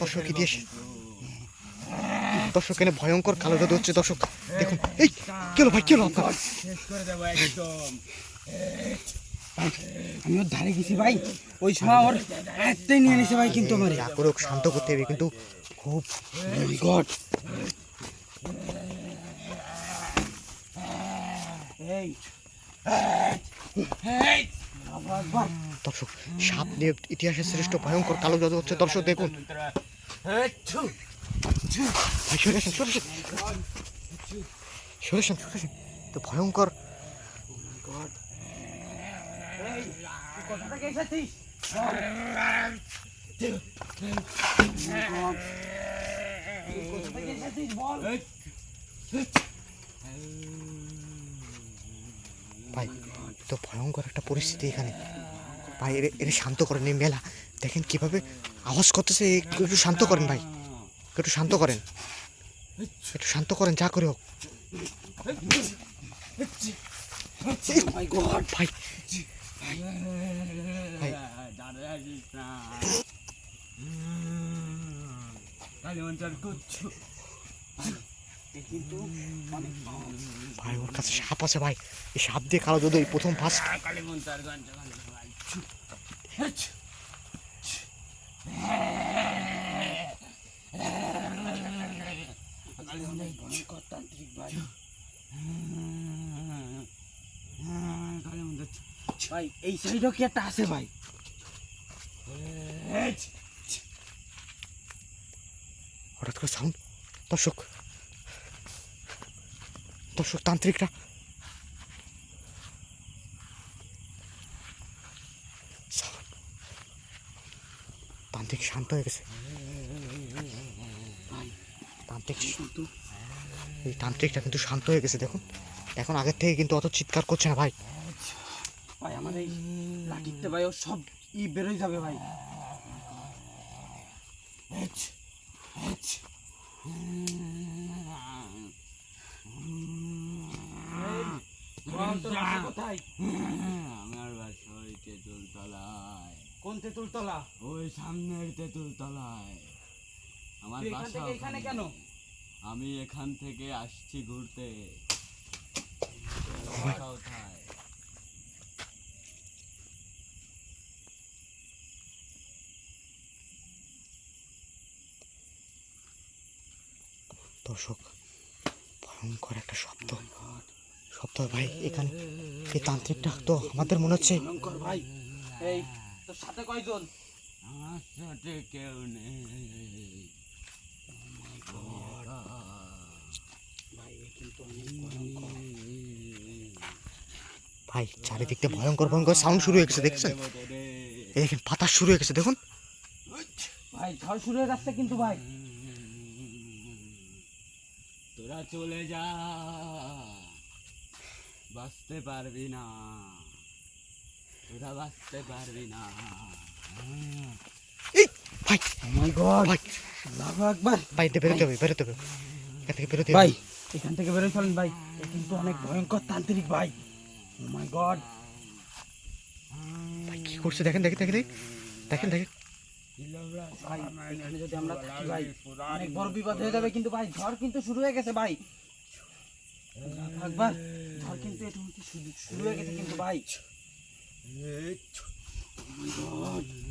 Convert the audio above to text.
দর্শক কি দিয়েছে দর্শক এখানে ভয়ঙ্কর কালো জাদু হচ্ছে দর্শক দেখুন এই কি ভাই কি হলো আপনার আমি ওর ধারে গেছি ভাই ওই সময় ওর হাতটাই নিয়ে নিছে ভাই কিন্তু আমার যা করে শান্ত করতে হবে কিন্তু খুব গড এই এই দর্শক সাপ নিয়ে ইতিহাসের শ্রেষ্ঠ ভয়ঙ্কর কালো জাদু হচ্ছে, দর্শক দেখুন। তো ভয়ঙ্কর। ভাই, তো ভয়ঙ্কর একটা পরিস্থিতি এখানে। ভাই এর এর শান্ত করেন এই মেলা। দেখেন কীভাবে আওয়াজ করতেছে একটু শান্ত করেন ভাই। একটু শান্ত করেন। একটু শান্ত করেন যা করে হোক। ভাই। ভাই। ওর কাছে সাপ আছে ভাই। এই সাপ দিয়ে কালো যদি প্রথম ফার্স্ট ভাই এই সাইডও কি একটা আছে ভাই? হঠাৎ করে সাউন্ড দর্শক। দর্শক তান্ত্রিকরা তান্ত্রিক শান্ত হয়ে গেছে। তান্ত্রিক এই তান্ত্রিকটা কিন্তু শান্ত হয়ে গেছে দেখুন। এখন আগের থেকে কিন্তু অত চিৎকার করছে না ভাই। ভাই আমার এই লাঠিতে ভাই ও সব ই বেরোয় যাবে ভাই। কোথায়? আমার বাসা তলায় কোন তেঁতুল তলা ওই সামনের তেঁতুল তলায় আমার তুই এখান বাসা থেকে এখানে ওখানে। কেন? আমি এখান থেকে আসছি ঘুরতে। বাসা দর্শক ভয়ঙ্কর একটা শব্দ। শব্দ ভাই এখানে এই তান্ত্রিকটা তো আমাদের মনে হচ্ছে ভয়ঙ্কর ভাই। এই তোর সাথে কয়জন? আমার সাথে কেউ নেই। ভাই কিন্তু ভয়ঙ্কর। ভাই ভয়ঙ্কর ভয়ঙ্কর সাউন্ড শুরু হয়ে গেছে দেখছেন? এই দেখেন বাতাস শুরু হয়ে গেছে দেখুন। ভাই ঝড় শুরু হয়ে যাচ্ছে কিন্তু ভাই। তোরা চলে যা বাঁচতে পারবি না। তোরা বাঁচতে পারবি না ভাই মাই গড ভাই বাবা একবার ভাই বেরোতে হবে বেরোতে হবে এখান থেকে বেরোতে ভাই এখান থেকে বেরোয় চলেন ভাই এ কিন্তু অনেক ভয়ঙ্কর তান্ত্রিক ভাই মাই গড ভাই কি করছে দেখেন দেখেন দেখেন দেখেন দেখেন ভাই এখানে যদি আমরা থাকি ভাই অনেক বড় বিপদ হয়ে যাবে কিন্তু ভাই ঝড় কিন্তু শুরু হয়ে গেছে ভাই ঝড় কিন্তু এটা শুরু হয়ে গেছে কিন্তু ভাই Oh my God!